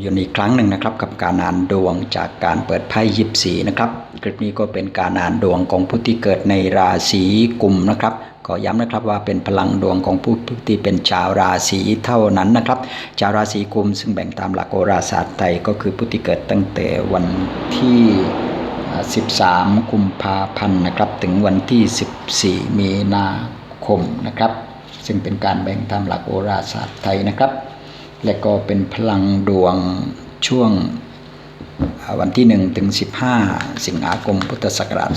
อยู่อีกครั้งหนึ่งนะครับกับการอ่านดวงจากการเปิดไพ่ยิบสีนะครับคลิปนี้ก็เป็นการอ่านดวงของผู้ที่เกิดในราศีกุมนะครับขอย้ำนะครับว่าเป็นพลังดวงของผู้ที่เป็นชาวราศีเท่านั้นนะครับ ชาวราศีกุมซึ่งแบ่งตามหลักโหราศาสตร์ไทยก็คือผู้ที่เกิดตั้งแต่วันที่ 13 กุมภาพันธ์นะครับ ถึงวันที่ 14 มีนาคมนะครับ ซึ่งเป็นการแบ่งตามหลักโหราศาสตร์ไทยนะครับ และก็เป็นพลังดวงช่วงวันที่ 1 ถึง 15 สิงหาคมพุทธศักราช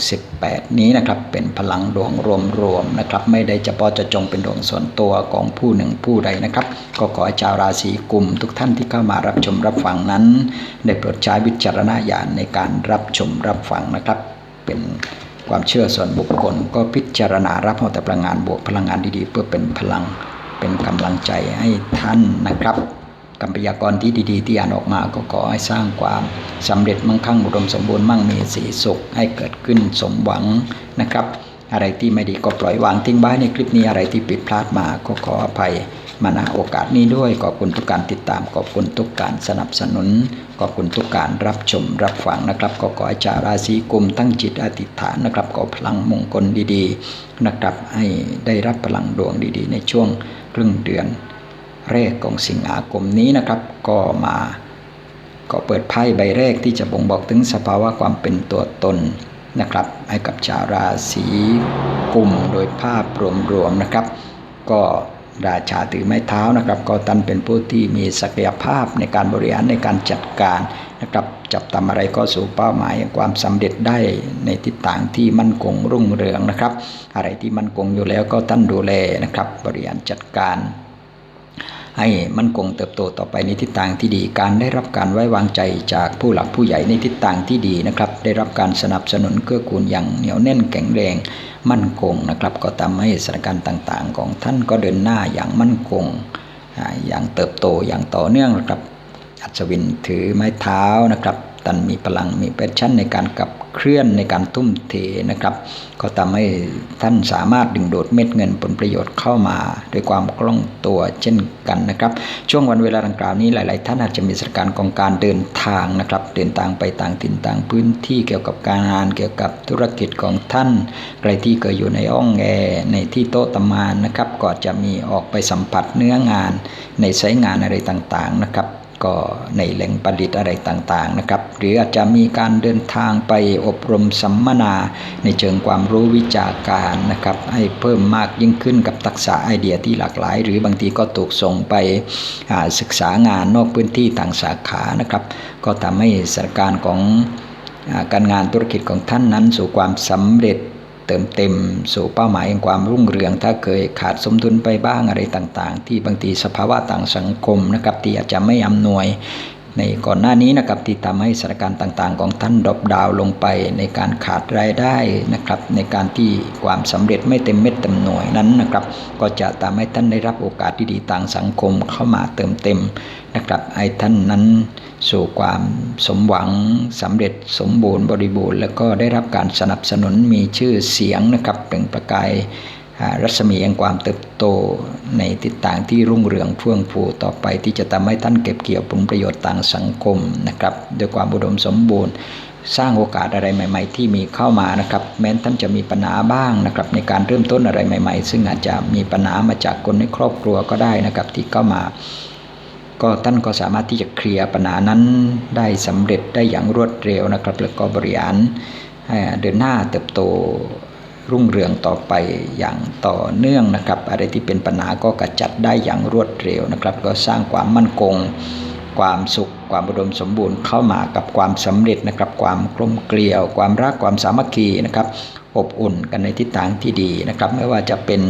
2568 นี้นะครับ เป็นพลังดวงรวมๆนะครับ ไม่ได้เฉพาะจะจงเป็นดวงส่วนตัวของผู้หนึ่งผู้ใดนะครับ ก็ขอให้ชาวราศีกุมทุกท่านที่เข้ามารับชมรับฟังนั้น ได้โปรดใช้วิจารณญาณในการรับชมรับฟังนะครับ เป็นความเชื่อส่วนบุคคลก็พิจารณารับเอาแต่พลังงานบวกพลังงานดีๆ เพื่อเป็นพลัง เป็นกำลังใจให้ท่านนะครับคำพยากรณ์ที่ดีๆ ที่อ่านออกมาก็ขอให้สร้างความสำเร็จมั่งคั่งอุดมสมบูรณ์มั่งมีสีสุขให้เกิดขึ้นสมหวังนะครับ อะไรที่ไม่ดีก็ปล่อยวางทิ้งไว้ในคลิปนี้อะไรที่ผิดพลาดมาก็ขออภัย มาณโอกาสนี้ด้วยขอบคุณทุกการติดตามขอบคุณทุกการสนับสนุนขอบคุณทุกการรับชมรับฟังนะครับ ก็ขอให้ชาวราศีกุมตั้งจิตอธิษฐานนะครับขอพลังมงคลดีๆนะครับให้ได้รับพลังดวงดีๆ ในช่วงครึ่งเดือนแรกของสิงหาคมนี้นะครับ ก็มาก็เปิดไพ่ใบแรกที่จะบ่งบอกถึงสภาวะความเป็นตัวตนนะครับให้กับชาวราศีกุมโดยภาพรวมๆนะครับ ก็ ราชาถือไม้เท้านะครับ ก็ตันเป็นผู้ที่มีศักยภาพในการบริหารในการจัดการนะครับจับทำอะไรก็สู่เป้าหมายความสำเร็จได้ในทิศทางที่มั่นคงรุ่งเรืองนะครับ อะไรที่มั่นคงอยู่แล้วก็ท่านดูแลนะครับ บริหารจัดการ ให้มั่นคงเติบโตต่อไปในทิศทางที่ดี การได้รับการไว้วางใจจากผู้หลักผู้ใหญ่ในทิศทางที่ดีนะครับ ได้รับการสนับสนุนเกื้อกูลอย่างเหนียวแน่นแข็งแรง มั่นคงนะครับ ก็ทำให้สถานการณ์ต่างๆ ของท่านก็เดินหน้าอย่างมั่นคง อย่างเติบโตอย่างต่อเนื่องนะครับ อัศวินถือไม้เท้านะครับ ตันมีพลังมีแพชชั่นในการกับเคลื่อนในการทุ่มเทนะครับ ก็ทำให้ท่านสามารถดึงดูดเม็ดเงินผลประโยชน์เข้ามาด้วยความคล่องตัวเช่นกันนะครับ ช่วงวันเวลาดังกล่าวนี้หลาย ๆ ท่านอาจจะมีสถานการณ์ของการเดินทางนะครับ เดินทางไปต่างถิ่นต่างพื้นที่เกี่ยวกับการงานเกี่ยวกับธุรกิจของท่าน ใครที่เคยอยู่ในห้องแอร์ในที่โต๊ะทำงานนะครับก็จะมีออกไปสัมผัสเนื้องานในสายงานอะไรต่าง ๆ นะครับ ก็ในแหล่งผลิตอะไรต่างๆนะครับ หรืออาจจะมีการเดินทางไปอบรมสัมมนาในเชิงความรู้วิชาการนะครับ ให้เพิ่มมากยิ่งขึ้นกับทักษะไอเดียที่หลากหลาย หรือบางทีก็ถูกส่งไปศึกษางานนอกพื้นที่ต่างสาขานะครับ ก็ทำให้สถานการณ์ของการงานธุรกิจของท่านนั้นสู่ความสำเร็จ เติมเต็มสู่เป้าหมายแห่งความรุ่งเรือง ถ้าเคยขาดสมดุลไปบ้างอะไรต่างๆ ที่บางทีสภาวะต่างสังคมนะครับที่อาจจะไม่อำนวยในก่อนหน้านี้นะครับที่ทำให้สถานการณ์ต่างๆ ของท่านดรอปดาวลงไปในการขาดรายได้นะครับ ในการที่ความสำเร็จไม่เต็มเม็ดเต็มหน่วยนั้นนะครับ ก็จะทำให้ท่านได้รับโอกาสที่ดีต่างสังคมเข้ามาเติมเต็มนะครับให้ท่านนั้น สู่ความสมหวังสำเร็จสมบูรณ์บริบูรณ์ แล้วก็ได้รับการสนับสนุนมีชื่อเสียงนะครับเป็นประกายรัศมีแห่งความเติบโตในทิศทางที่รุ่งเรืองเฟื่องฟูต่อไปที่จะทำให้ท่านเก็บเกี่ยวผลประโยชน์ต่างสังคมนะครับด้วยความอุดมสมบูรณ์ สร้างโอกาสอะไรใหม่ ๆ ที่มีเข้ามานะครับ แม้ท่านจะมีปัญหาบ้างนะครับ ในการเริ่มต้นอะไรใหม่ ๆ ซึ่งอาจจะมีปัญหามาจากคนในครอบครัวก็ได้นะครับที่เข้ามา ก็ท่านก็สามารถที่จะเคลียร์ปัญหานั้นได้สำเร็จได้อย่างรวดเร็วนะครับแล้วก็บริหารเดินหน้าเติบโตรุ่งเรืองต่อไปอย่างต่อเนื่องนะครับ อะไรที่เป็นปัญหาก็กระจัดได้อย่างรวดเร็วนะครับ ก็สร้างความมั่นคง ความสุข ความอุดมสมบูรณ์เข้ามากับความสำเร็จนะครับ ความกลมเกลียว ความรักความสามัคคีนะครับ อบอุ่นกันในทิศทางที่ดีนะครับ ไม่ว่าจะเป็น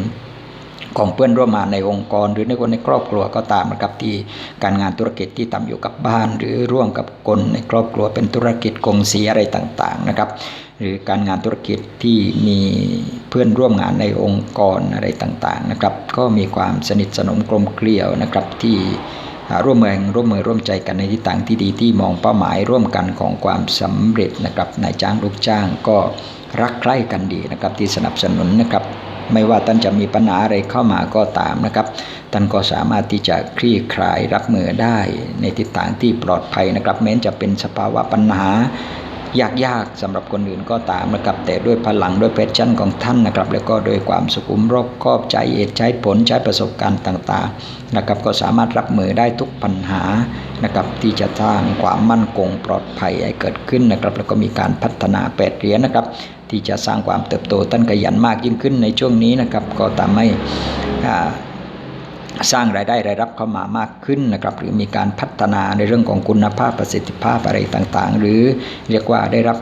ของเพื่อนร่วมงานในองค์กร หรือในคนในครอบครัวก็ตามนะครับที่การงานธุรกิจที่ทำอยู่กับบ้าน หรือร่วมกับคนในครอบครัวเป็นธุรกิจกงสีอะไรต่างๆนะครับ หรือการงานธุรกิจที่มีเพื่อนร่วมงานในองค์กรอะไรต่างๆนะครับ ก็มีความสนิทสนมกลมเกลียวนะครับที่ร่วมมือร่วมมือร่วมใจกันในทิศทางที่ดีที่มองเป้าหมายร่วมกันของความสำเร็จนะครับนายจ้างลูกจ้างก็รักใคร่กันดีนะครับที่สนับสนุนนะครับ ไม่ว่าท่านจะมีปัญหาอะไรเข้ามาก็ตามนะครับ ท่านก็สามารถที่จะคลี่คลายรับมือได้ในทิศทางที่ปลอดภัยนะครับแม้จะเป็นสภาวะปัญหายากๆสำหรับคนอื่นก็ตามนะครับแต่ด้วยพลังด้วยเพชชั่นของท่านนะครับ แล้วก็โดยความสุขุมรอบคอบใจเอดใช้ผลใช้ประสบการณ์ต่างๆนะครับ ก็สามารถรับมือได้ทุกปัญหานะครับที่จะสร้างความมั่นคงปลอดภัยให้เกิดขึ้นนะครับ แล้วก็มีการพัฒนาแปดเหรียญนะครับ ที่จะสร้างความเติบโตท่านขยันมากยิ่งขึ้นในช่วงนี้นะครับ ก็ทำให้สร้างรายได้รายรับเข้ามามากขึ้นนะครับหรือมีการพัฒนาในเรื่องของคุณภาพประสิทธิภาพอะไรต่างๆ หรือเรียกว่าได้รับ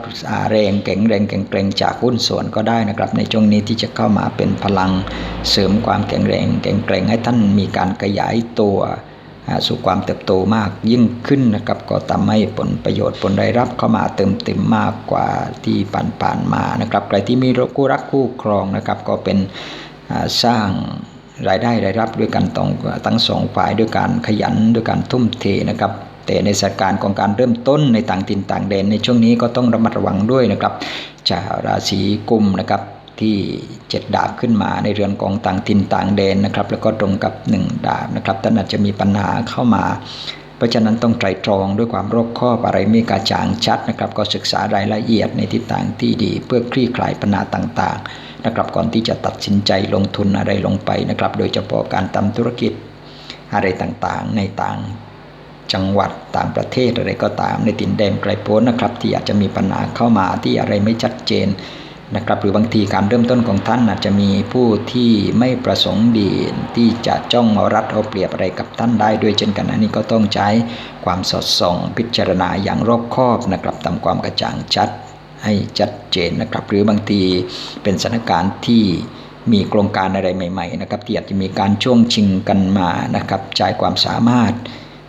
แรงแข็งแรงแข็งแกร่งจากหุ้นส่วนก็ได้นะครับ ในช่วงนี้ที่จะเข้ามาเป็นพลังเสริมความแข็งแรงแข็งแกร่งให้ท่านมีการขยายตัว สู่ความเติบโตมากยิ่งขึ้นนะครับก็ทำให้ผลประโยชน์ผลได้รับเข้ามาเติมเต็มมากกว่าที่ผ่านๆมานะครับใครที่มีคู่รักคู่ครองนะครับก็เป็นสร้างรายได้รายรับด้วยกันตรงทั้งสองฝ่ายด้วยการขยันด้วยการทุ่มเทนะครับแต่ในสถานการณ์ของการเริ่มต้นในต่างถิ่นต่างแดนในช่วงนี้ก็ต้องระมัดระวังด้วยนะครับจากราศีกุมนะครับ ที่เจ็ดดาบขึ้นมาในเรือนของต่างถิ่นต่างแดนนะครับ แล้วก็ตรงกับหนึ่งดาบนะครับท่านอาจจะมีปัญหาเข้ามา เพราะฉะนั้นต้องไตรตรองด้วยความรอบคอบอะไรไม่กระจ่างชัดนะครับ ก็ศึกษารายละเอียดในทิศทางที่ดี เพื่อคลี่คลายปัญหาต่างๆนะครับก่อนที่จะตัดสินใจลงทุนอะไรลงไปนะครับ โดยเฉพาะการทำธุรกิจอะไรต่างๆ ในต่างจังหวัดต่างประเทศอะไรก็ตามในตินแดนไกลโพ้นนะครับ ที่อาจจะมีปัญหาเข้ามาที่อะไรไม่ชัดเจน นะครับหรือบางทีการเริ่มต้นของท่านอาจจะมีผู้ที่ไม่ประสงค์ดีที่จะจ้องมารัดเอาเปรียบอะไรกับท่านได้ด้วยเช่นกันอันนี้ก็ต้องใช้ความสอดส่องพิจารณาอย่างรอบคอบนะครับตามความกระจ่างชัดให้ชัดเจนนะครับหรือบางทีเป็นสถานการณ์ที่มีโครงการอะไรใหม่ๆนะครับที่อาจจะมีการช่วงชิงกันมานะครับใช้ความสามารถ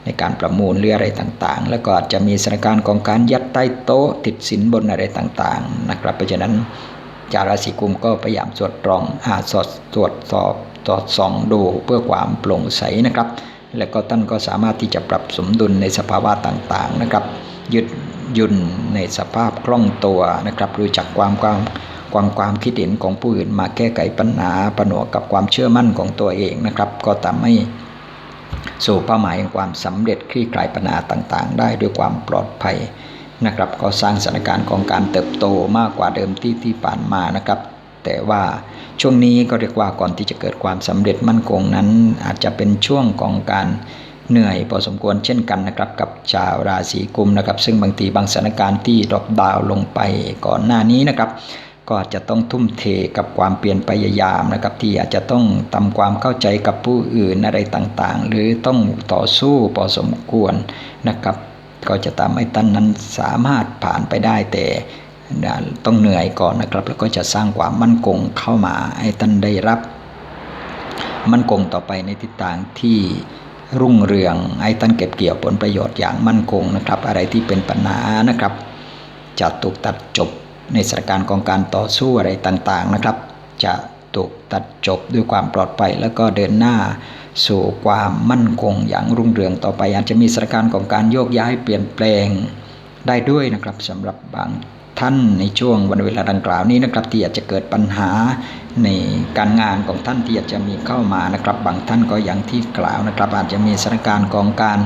ในการประมูลหรืออะไรต่างๆ แล้วก็อาจจะมีสถานการณ์ของการยัดใต้โต๊ะติดสินบนอะไรต่างๆนะครับเพราะฉะนั้น จาราศีกุมก็พยายามสวดตรองหาสอดตรวจสอบตรวจสองดูเพื่อความโปร่งใสนะครับ แล้วก็ท่านก็สามารถที่จะปรับสมดุลในสภาวะต่างๆนะครับยึดยุ่นในสภาพคล่องตัวนะครับ รู้จักความความความความคิดเห็นของผู้อื่นมาแก้ไขปัญหาปนวกกับความเชื่อมั่นของตัวเองนะครับ ก็ทำให้สู่เป้าหมายของความสำเร็จคลี่คลายปัญหาต่างๆ ได้ด้วยความปลอดภัย นะครับ ก็สร้างสถานการณ์ของการเติบโตมากกว่าเดิมที่ที่ผ่านมานะครับ แต่ว่าช่วงนี้ก็เรียกว่าก่อนที่จะเกิดความสำเร็จมั่นคงนั้น อาจจะเป็นช่วงของการเหนื่อยพอสมควรเช่นกันนะครับกับชาวราศีกุมนะครับ ซึ่งบางทีบางสถานการณ์ที่ดรอปดาวลงไปก่อนหน้านี้นะครับ ก็จะต้องทุ่มเทกับความเปลี่ยนพยายามนะครับ ที่อาจจะต้องทำความเข้าใจกับผู้อื่นอะไรต่างๆ หรือต้องต่อสู้พอสมควรนะครับ ก็จะทำให้ท่านนั้นสามารถผ่านไปได้แต่ต้องเหนื่อยก่อนนะครับ แล้วก็จะสร้างความมั่นคงเข้ามาให้ท่านได้รับ มั่นคงต่อไปในทิศทางที่รุ่งเรืองให้ท่านเก็บเกี่ยวผลประโยชน์อย่างมั่นคงนะครับ อะไรที่เป็นปัญหานะครับจะถูกตัดจบในสถานการณ์ของการต่อสู้อะไรต่างๆนะครับ จะ ถูกตัดจบด้วยความปลอดภัยแล้วก็เดินหน้าสู่ความมั่นคงอย่างรุ่งเรืองต่อไป อาจจะมีสถานการณ์ของการโยกย้ายเปลี่ยนแปลงได้ด้วยนะครับสำหรับบางท่านในช่วงวันเวลาดังกล่าวนี้นะครับที่อาจจะเกิดปัญหา ในการงานของท่านที่อาจจะมีเข้ามานะครับ บางท่านก็อย่างที่กล่าวนะครับ อาจจะมีสถานการณ์ของการ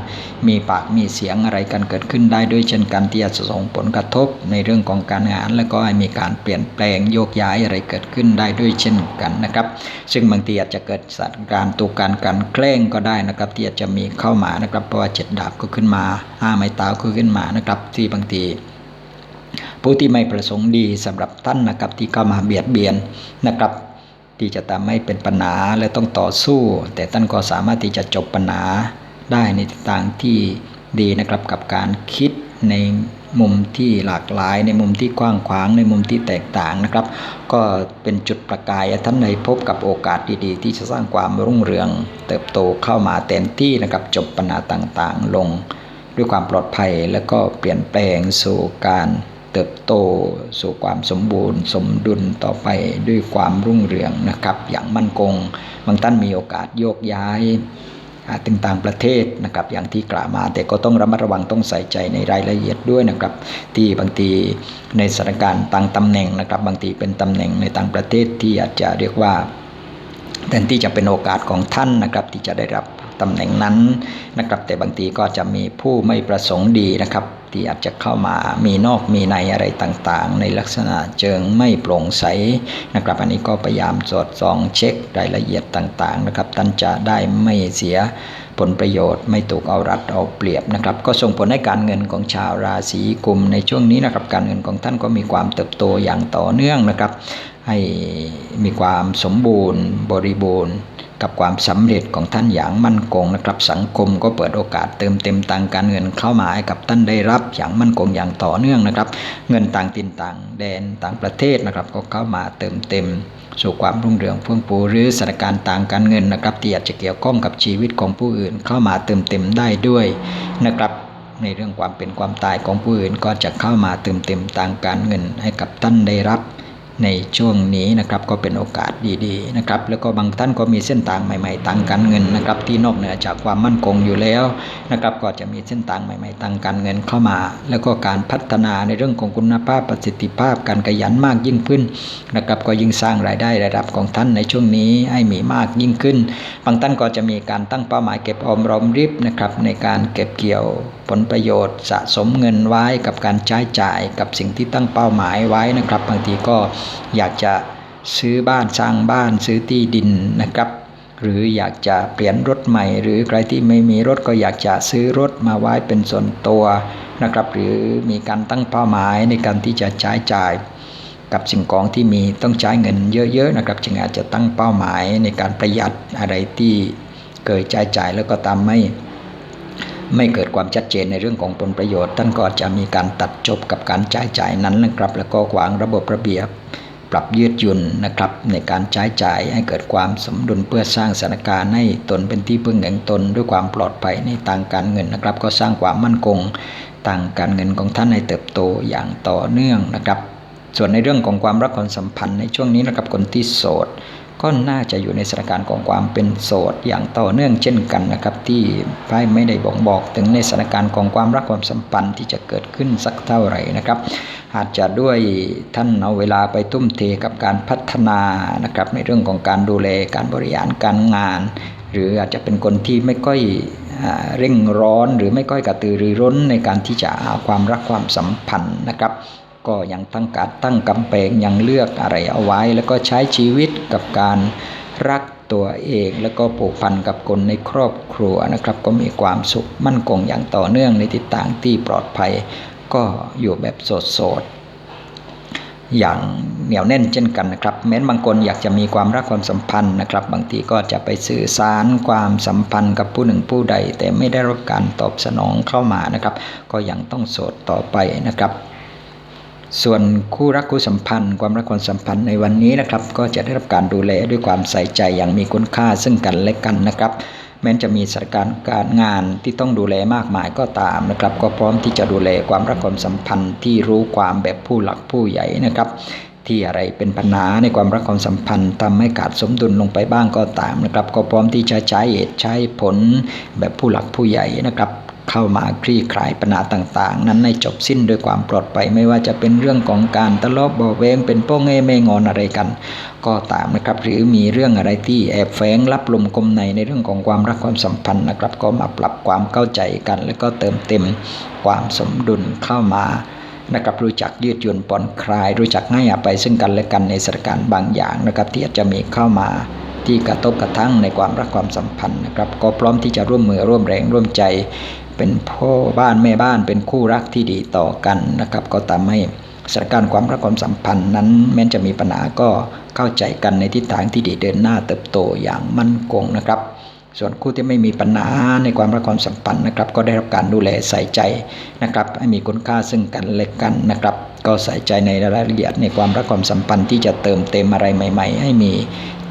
มีปากมีเสียงอะไรกันเกิดขึ้นได้ด้วยเช่นกันที่อาจจะส่งผลกระทบในเรื่องของการงาน แล้วก็มีการเปลี่ยนแปลงโยกย้ายอะไรเกิดขึ้นได้ด้วยเช่นกันนะครับ ซึ่งบางทีอาจจะเกิดสถานการณ์ตัวการการแกล้งก็ได้นะครับที่อาจจะมีเข้ามานะครับเพราะว่าเจ็ดดาบก็ขึ้นมาห้าไม้เท้าก็ขึ้นมานะครับ ที่บางที ผู้ที่ไม่ประสงค์ดีสำหรับท่านนะครับที่เข้ามาเบียดเบียนนะครับ ที่จะทำให้เป็นปัญหาและต้องต่อสู้ แต่ท่านก็สามารถที่จะจบปัญหาได้ในทางที่ดีนะครับกับการคิดในมุมที่หลากหลาย ในมุมที่กว้างขวางในมุมที่แตกต่างนะครับ ก็เป็นจุดประกายท่านในพบกับโอกาสดีๆ ที่จะสร้างความรุ่งเรือง เติบโตเข้ามาเต็มที่นะครับจบปัญหาต่างๆ ลงด้วยความปลอดภัย และก็เปลี่ยนแปลงสู่การ เติบโตสู่ความสมบูรณ์ สมดุลต่อไปด้วยความรุ่งเรืองนะครับ อย่างมั่นคงบางท่านมีโอกาสโยกย้ายถึงต่างประเทศนะครับอย่างที่กล่าวมา แต่ก็ต้องระมัดระวังต้องใส่ใจในรายละเอียดด้วยนะครับ ที่บางทีในสถานการณ์ต่างตำแหน่งนะครับ บางทีเป็นตำแหน่งในต่างประเทศที่อาจจะเรียกว่าแทนที่จะเป็นโอกาสของท่านนะครับ ที่จะได้รับตำแหน่งนั้นนะครับ แต่บางทีก็จะมีผู้ไม่ประสงค์ดีนะครับ ที่อาจจะเข้ามามีนอกมีในอะไรต่างๆ ในลักษณะเจิงไม่โปร่งใสนะครับ อันนี้ก็พยายามสอดส่องเช็ครายละเอียดต่างๆนะครับท่านจะได้ไม่เสียผลประโยชน์ไม่ถูกเอารัดเอาเปรียบนะครับ ก็ส่งผลให้การเงินของชาวราศีกุมในช่วงนี้นะครับ การเงินของท่านก็มีความเติบโตอย่างต่อเนื่องนะครับ ให้มีความสมบูรณ์บริบูรณ์ กับความสำเร็จของท่านอย่างมั่นคงนะครับสังคมก็เปิดโอกาสเติมเต็มตังการเงินเข้ามาให้กับท่านได้รับอย่างมั่นคงอย่างต่อเนื่องนะครับ เงินต่างถิ่นต่างแดนต่างประเทศนะครับ ก็เข้ามาเติมเต็ม สู่ความรุ่งเรืองเฟื่องฟูหรือสถานการณ์ต่างการเงินนะครับที่อาจจะเกี่ยวข้องกับชีวิตของผู้อื่นเข้ามาเติมเต็มได้ด้วยนะครับในเรื่องความเป็นความตายของผู้อื่นก็จะเข้ามาเติมเต็มทางการเงินให้กับท่านได้รับ ในช่วงนี้นะครับก็เป็นโอกาสดีๆนะครับแล้วก็บางท่านก็มีเส้นทางใหม่ๆทางการเงินนะครับที่นอกเหนือจากความมั่นคงอยู่แล้วนะครับก็จะมีเส้นทางใหม่ๆทางการเงินเข้ามา แล้วก็การพัฒนาในเรื่องของคุณภาพประสิทธิภาพการขยันมากยิ่งขึ้นนะครับก็ยิ่งสร้างรายได้รายรับของท่านในช่วงนี้ให้มีมากยิ่งขึ้น บางท่านก็จะมีการตั้งเป้าหมายเก็บออมรอมริบนะครับในการเก็บเกี่ยวผลประโยชน์สะสมเงินไว้กับการใช้จ่ายกับสิ่งที่ตั้งเป้าหมายไว้นะครับ บางทีก็อยากจะซื้อบ้านสร้างบ้านซื้อที่ดินนะครับ หรืออยากจะเปลี่ยนรถใหม่ หรือใครที่ไม่มีรถก็อยากจะซื้อรถมาไว้เป็นส่วนตัวนะครับ หรือมีการตั้งเป้าหมายในการที่จะใช้จ่ายกับสิ่งของที่มีต้องใช้เงินเยอะๆนะครับ จึงอาจจะตั้งเป้าหมายในการประหยัดอะไรที่เคยใช้จ่ายแล้วก็ตามไม่ ไม่เกิดความชัดเจนในเรื่องของผลประโยชน์ท่านก็จะมีการตัดจบกับการใช้จ่ายนั้นนะครับ แล้วก็วางระบบระเบียบ ปรับยืดหยุ่นนะครับ ในการใช้จ่ายให้เกิดความสมดุลเพื่อสร้างสถานการณ์ให้ตนเป็นที่พึ่งแห่งตน ด้วยความปลอดภัยในทางการเงินนะครับ ก็สร้างความมั่นคงทางการเงินของท่านให้เติบโตอย่างต่อเนื่องนะครับ ส่วนในเรื่องของความรักความสัมพันธ์ในช่วงนี้นะครับคนที่โสด ก็น่าจะอยู่ในสถานการณ์ของความเป็นโสดอย่างต่อเนื่องเช่นกันนะครับ ที่ไพ่ไม่ได้บอกบอกถึงในสถานการณ์ของความรักความสัมพันธ์ที่จะเกิดขึ้นสักเท่าไหร่นะครับอาจจะด้วยท่านเอาเวลาไปทุ่มเทกับการพัฒนานะครับในเรื่องของการดูแลการบริหารการงาน หรืออาจจะเป็นคนที่ไม่ค่อยเร่งร้อนหรือไม่ค่อยกระตือรือร้นในการที่จะหาความรักความสัมพันธ์นะครับ ก็ยังตั้งการตั้งกำแพงยังเลือกอะไรเอาไว้ แล้วก็ใช้ชีวิตกับการรักตัวเองแล้วก็ผูกพันกับคนในครอบครัวนะครับ ก็มีความสุขมั่นคงอย่างต่อเนื่องในทิศทางที่ปลอดภัย ก็อยู่แบบโสดๆอย่างเหนียวแน่นเช่นกันนะครับ แม้นบางคนอยากจะมีความรักความสัมพันธ์นะครับ บางทีก็จะไปสื่อสารความสัมพันธ์กับผู้หนึ่งผู้ใด แต่ไม่ได้รับการตอบสนองเข้ามานะครับ ก็ยังต้องโสดต่อไปนะครับ ส่วนคู่รักคู่สัมพันธ์ ความรักความสัมพันธ์ในวันนี้นะครับ ก็จะได้รับการดูแลด้วยความใส่ใจอย่างมีคุณค่าซึ่งกันและกันนะครับ แม้จะมีสถานการณ์การงานที่ต้องดูแลมากมายก็ตามนะครับ ก็พร้อมที่จะดูแลความรักความสัมพันธ์ที่รู้ความแบบผู้หลักผู้ใหญ่นะครับที่อะไรเป็นปัญหาในความรักความสัมพันธ์ทำให้ขาดสมดุลลงไปบ้างก็ตามนะครับ ก็พร้อมที่จะใช้เหตุใช้ผลแบบผู้หลักผู้ใหญ่นะครับ เข้ามาคลี่คลายปัญหาต่างๆ นั้นในจบสิ้นด้วยความปลอดภัยไม่ว่าจะเป็นเรื่องของการทะเลาะเบาะแวงเป็นโป้งเง่ไม่งอนอะไรกัน ก็ตามนะครับหรือมีเรื่องอะไรที่แอบแฝงรับลมคมในในเรื่องของความรักความสัมพันธ์นะครับ ก็มาปรับความเข้าใจกัน แล้วก็เติมเต็มความสมดุลเข้ามานะครับรู้จักยืดหยุ่นผ่อนคลาย รู้จักให้อภัยซึ่งกันและกันในสถานการณ์บางอย่างนะครับที่อาจจะมีเข้ามาที่กระทบกระทั่งในความรักความสัมพันธ์นะครับ ก็พร้อมที่จะร่วมมือร่วมแรงร่วมใจ เป็นพ่อบ้านแม่บ้านเป็นคู่รักที่ดีต่อกันนะครับ ก็ทำให้สถานการณ์ความรักความสัมพันธ์นั้น แม้จะมีปัญหาก็เข้าใจกันในทิศทางที่ดีเดินหน้าเติบโตอย่างมั่นคงนะครับ ส่วนคู่ที่ไม่มีปัญหาในความรักความสัมพันธ์นะครับ ก็ได้รับการดูแลใส่ใจนะครับ ให้มีคุณค่าซึ่งกันและกันนะครับ ก็ใส่ใจในรายละเอียดในความรักความสัมพันธ์ที่จะเติมเต็มอะไรใหม่ ๆ ให้มี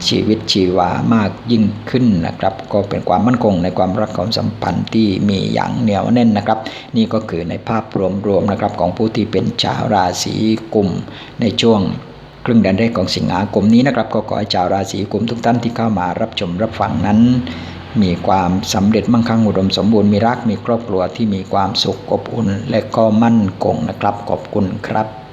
ชีวิตชีวามากยิ่งขึ้นนะครับ ก็เป็นความมั่นคงในความรักความสัมพันธ์ที่มีอย่างเหนียวแน่นนะครับ นี่ก็คือในภาพรวมๆนะครับของผู้ที่เป็นชาวราศีกุมในช่วงครึ่งเดือนแรกของสิงหาคมนี้นะครับ ก็ขอให้ชาวราศีกุมทุกท่านที่เข้ามารับชมรับฟังนั้น มีความสำเร็จมั่งคั่งอุดมสมบูรณ์มีรักมีครอบครัวที่มีความสุขอบอุ่นและก็มั่นคงนะครับ ขอบคุณครับ